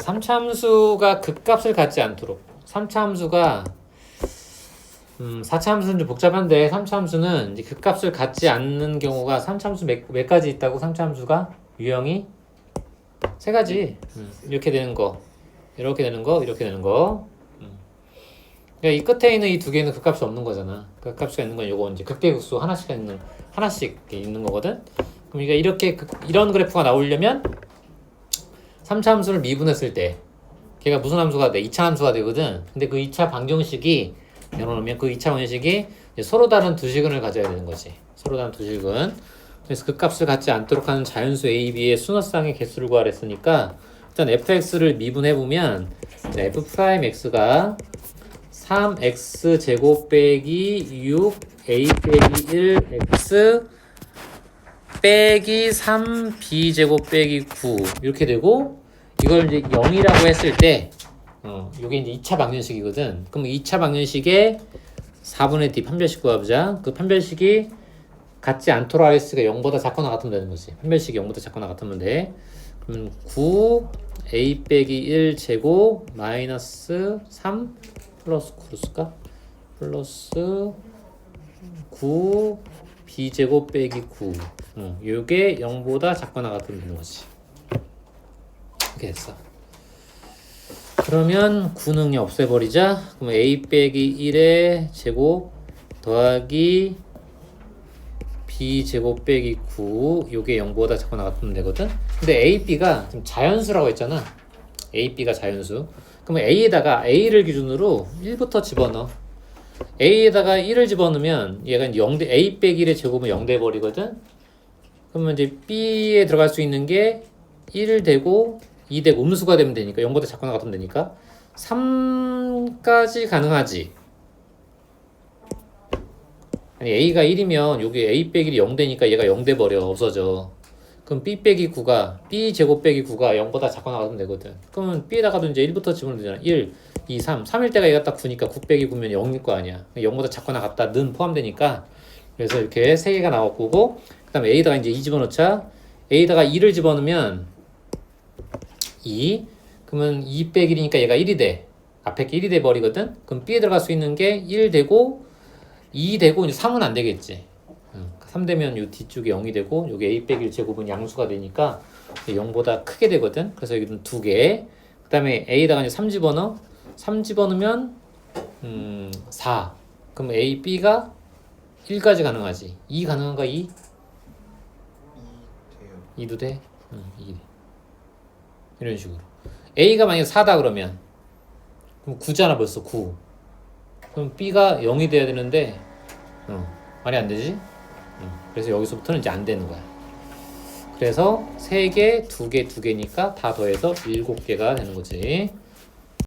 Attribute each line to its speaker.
Speaker 1: 자, 3차 함수가 극값을 갖지 않도록. 3차 함수가 음, 4차 함수는 좀 복잡한데 3차 함수는 이제 극값을 갖지 않는 경우가 3차 함수 몇, 몇 가지 있다고? 3차 함수가 유형이 세 가지. 음, 이렇게 되는 거 이렇게 되는 거 이렇게 되는 거. 음. 그러니까 이 끝에 있는 이 두 개는 극값이 없는 거잖아. 극값이 있는 건 요거 이제 극대극수 하나씩 있는 하나씩 있는 거거든. 이게 이렇게 극- 이런 그래프가 나오려면 3차 함수를 미분했을 때 걔가 무슨 함수가 돼? 2차 함수가 되거든. 근데 그 2차 방정식이 열어놓으면 그 2차 방정식이 서로 다른 두 식은을 가져야 되는 거지. 서로 다른 두 식은. 그래서 그 값을 갖지 않도록 하는 자연수 a, b의 순서쌍의 개수를 구하랬으니까 일단 fx를 미분해 보면 f 프라임 x가 3x 제곱 빼기 6 a 빼기 1 x 빼기 3b 제곱 빼기 9 이렇게 되고 이걸 이제 0이라고 했을 때 어, 이게 이제 2차 방정식이거든. 그럼 2차 방정식에 4분의 d 판별식 구하보자. 그 판별식이 같지 않도록 RS가 0보다 작거나 같으면 되는 거지. 판별식이 0보다 작거나 같으면 돼. 그러면 9 a 빼기 1 제곱 마이너스 3 플러스 9로 쓸까? 플러스 9 b 제곱 빼기 9. 어, 요게 0보다 작거나 같으면 되는 거지. 이렇게 됐어. 그러면 9능이 없애버리자. 그러면 a 빼기 1의 제곱 더하기 b 제곱 빼기 9 요게 0보다 작거나 같으면 되거든. 근데 a, b가 지금 자연수라고 했잖아. a, b가 자연수. 그러면 a에다가 a를 기준으로 1부터 집어넣어. a에다가 1을 집어넣으면 얘가 이제 0대 a 빼기 1의 제곱은 0 돼 버리거든. 그러면 이제 b에 들어갈 수 있는 게 1 되고 2 되고 음수가 되면 되니까 0보다 작거나 같으면 되니까 3까지 가능하지. 아니 a가 1이면 여기 a 빼기 1이 0 되니까 얘가 0 돼 버려 없어져. 그럼 b 빼기 9가 b 제곱 빼기 9가 0보다 작거나 같으면 되거든. 그러면 b에다가도 이제 1부터 집어넣으면 되잖아. 1, 2, 3. 3일 때가 얘가 딱 9니까 9 빼기 9면 0일 거 아니야. 0보다 작거나 같다는 포함되니까 그래서 이렇게 세 개가 나올 거고 그 다음에 a에다가 이제 2 집어넣자. a에다가 2를 집어넣으면 2 그러면 2 빼기 1이니까 얘가 1이 돼. 앞에 게 1이 돼 버리거든. 그럼 b에 들어갈 수 있는 게 1 되고 2 되고 이제 3은 안 되겠지. 3 되면 요 뒤쪽에 0이 되고 여기 a 빼기 1 제곱은 양수가 되니까 0보다 크게 되거든. 그래서 여기는 두 개. 그 다음에 a에다가 이제 3 집어넣어. 3 집어넣으면 음, 4. 그럼 a, b가 1까지 가능하지. 2 가능한가 2?
Speaker 2: 이 돼요.
Speaker 1: 2도 돼? 응, 2. 이런 식으로. A가 만약에 4다 그러면 그럼 9잖아 벌써 9. 그럼 B가 0이 돼야 되는데 어, 말이 안 되지? 응, 그래서 여기서부터는 이제 안 되는 거야. 그래서 3개, 2개, 2개니까 다 더해서 7개가 되는 거지.